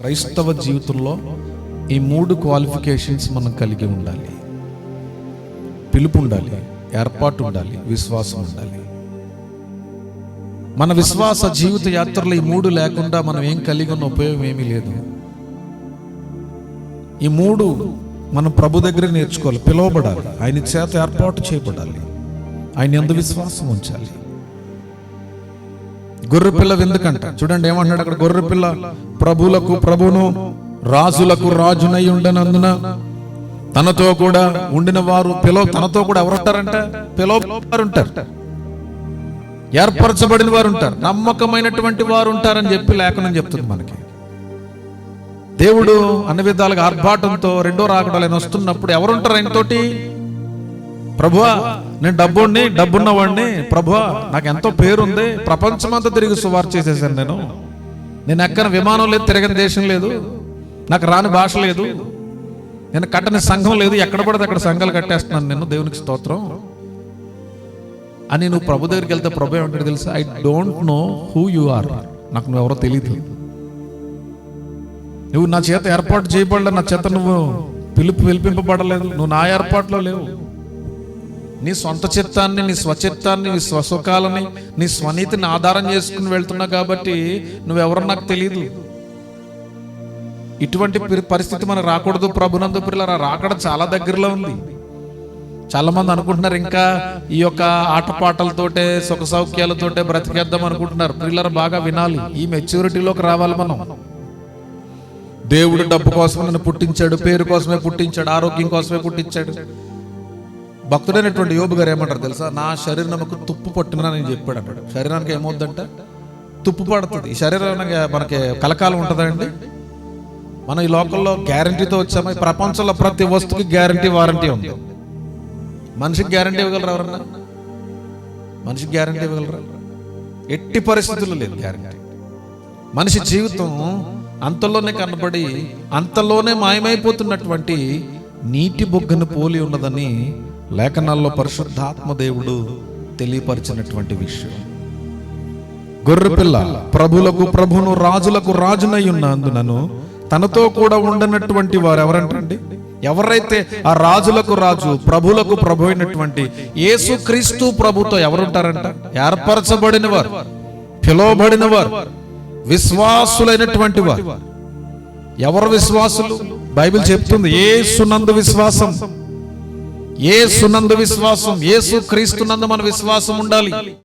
క్రైస్తవ జీవితంలో ఈ మూడు క్వాలిఫికేషన్స్ మనం కలిగి ఉండాలి. పిలుపు ఉండాలి ఏర్పాటు ఉండాలి విశ్వాసం ఉండాలి మన విశ్వాస జీవిత యాత్రలో ఈ మూడు లేకుండా మనం ఏం కలిగి ఉన్న ఉపయోగం ఏమీ లేదు. ఈ మూడు మనం ప్రభు దగ్గర నేర్చుకోవాలి పిలువబడాలి. ఆయన చేత ఏర్పాటు చేయబడాలి. ఆయన ఎందు విశ్వాసం ఉంచాలి. గొర్రె పిల్ల ఎందుకంట? చూడండి ఏమంటున్నాడు అక్కడ గొర్రె పిల్ల? ప్రభులకు ప్రభును రాజులకు రాజునై ఉండనందున తనతో కూడా ఉండిన వారు పిలో తనతో కూడా ఎవరుంటారంట? పిలవవారు ఉంటారు ఏర్పరచబడిన వారు ఉంటారు నమ్మకమైనటువంటి వారు ఉంటారని చెప్పి లేఖనం చెప్తుంది మనకి. దేవుడు అన్ని విధాలుగా ఆర్భాటంతో రెండో రాకడాలు ఆయన వస్తున్నప్పుడు ఎవరుంటారు ఆయనతోటి? ప్రభువా నేను డబ్బుని డబ్బున్నవాడిని ప్రభువా నాకు ఎంతో పేరుంది ప్రపంచమంతా తిరిగి సువార్ చేసేసాను నేను. నేను ఎక్కన విమానం లేదు తిరగని దేశం లేదు నాకు రాని భాష లేదు నేను కట్టని సంఘం లేదు ఎక్కడ పడితే అక్కడ సంఘాలు కట్టేస్తున్నాను నేను దేవునికి స్తోత్రం. అని నువ్వు ప్రభు దగ్గరికి వెళ్తే ప్రభు ఏమంటాడు తెలుసా? I don't know who you are నాకు నువ్వు ఎవరో తెలియదు నువ్వు నా చేత ఏర్పాటు చేయబడలేదు నా చేత నువ్వు పిలుపు పిలిపింపబడలేదు నువ్వు నా ఏర్పాట్లో లేవు. నీ సొంత చిత్తాన్ని నీ స్వచిత్తాన్ని నీ స్వసుఖాలని నీ స్వనీతిని ఆధారం చేసుకుని వెళ్తున్నావు కాబట్టి నువ్వెవరో నాకు తెలియదు ఇటువంటి పరిస్థితి మనం రాకూడదు ప్రభునందు పిల్లల రాకడ చాలా దగ్గరలో ఉంది. చాలా మంది అనుకుంటున్నారు ఇంకా ఈ యొక్క ఆటపాటలతోటే సుఖ సౌఖ్యాలతోటే బ్రతికేద్దాం అనుకుంటున్నారు. పిల్లలు బాగా వినాలి. ఈ మెచ్యూరిటీలోకి రావాలి మనం. దేవుడు డబ్బు కోసం నన్ను పుట్టించాడు పేరు కోసమే పుట్టించాడు ఆరోగ్యం కోసమే పుట్టించాడు. భక్తుడైనటువంటి యోబు గారు ఏమంటారు తెలుసా? నా శరీరంకు తుప్పు తుప్పు నేను చెప్పాడు అన్నాడు శరీరానికి ఏమవుద్దంట తుప్పు పడుతుంది. ఈ శరీరానికి మనకి కలకాలం ఉంటుందండి. మనం ఈ లోకల్లో గ్యారంటీతో వచ్చాము? ఈ ప్రపంచంలో ప్రతి వస్తువుకి గ్యారంటీ వారంటీ ఉంది. మనిషికి గ్యారంటీ ఇవ్వగలరా ఎవరన్నా? మనిషికి గ్యారంటీ ఇవ్వగలరా? ఎట్టి పరిస్థితుల్లో లేదు గ్యారంటీ. మనిషి జీవితం అంతలోనే కనబడి అంతలోనే మాయమైపోతున్నటువంటి నీటి బొగ్గను పోలి ఉన్నదని లేఖనాల్లో పరిశుద్ధాత్మ దేవుడు తెలియపరిచినటువంటి విషయం. గొర్రెపిల్ల ప్రభులకు ప్రభును రాజులకు రాజునై ఉన్నందునను తనతో కూడా ఉండనటువంటి వారు ఎవరంటండి ఎవరైతే ఆ రాజులకు రాజు ప్రభులకు ప్రభు అయినటువంటి యేసు క్రీస్తు ప్రభుతో ఎవరుంటారంట? ఏర్పరచబడిన వారు పిలువబడిన వారు విశ్వాసులైనటువంటి వారు. ఎవరు విశ్వాసులు? బైబిల్ చెప్తుంది ఏ సునందు విశ్వాసం. ఏ సునందు విశ్వాసం క్రీస్తు క్రీస్తునందు మన విశ్వాసం ఉండాలి.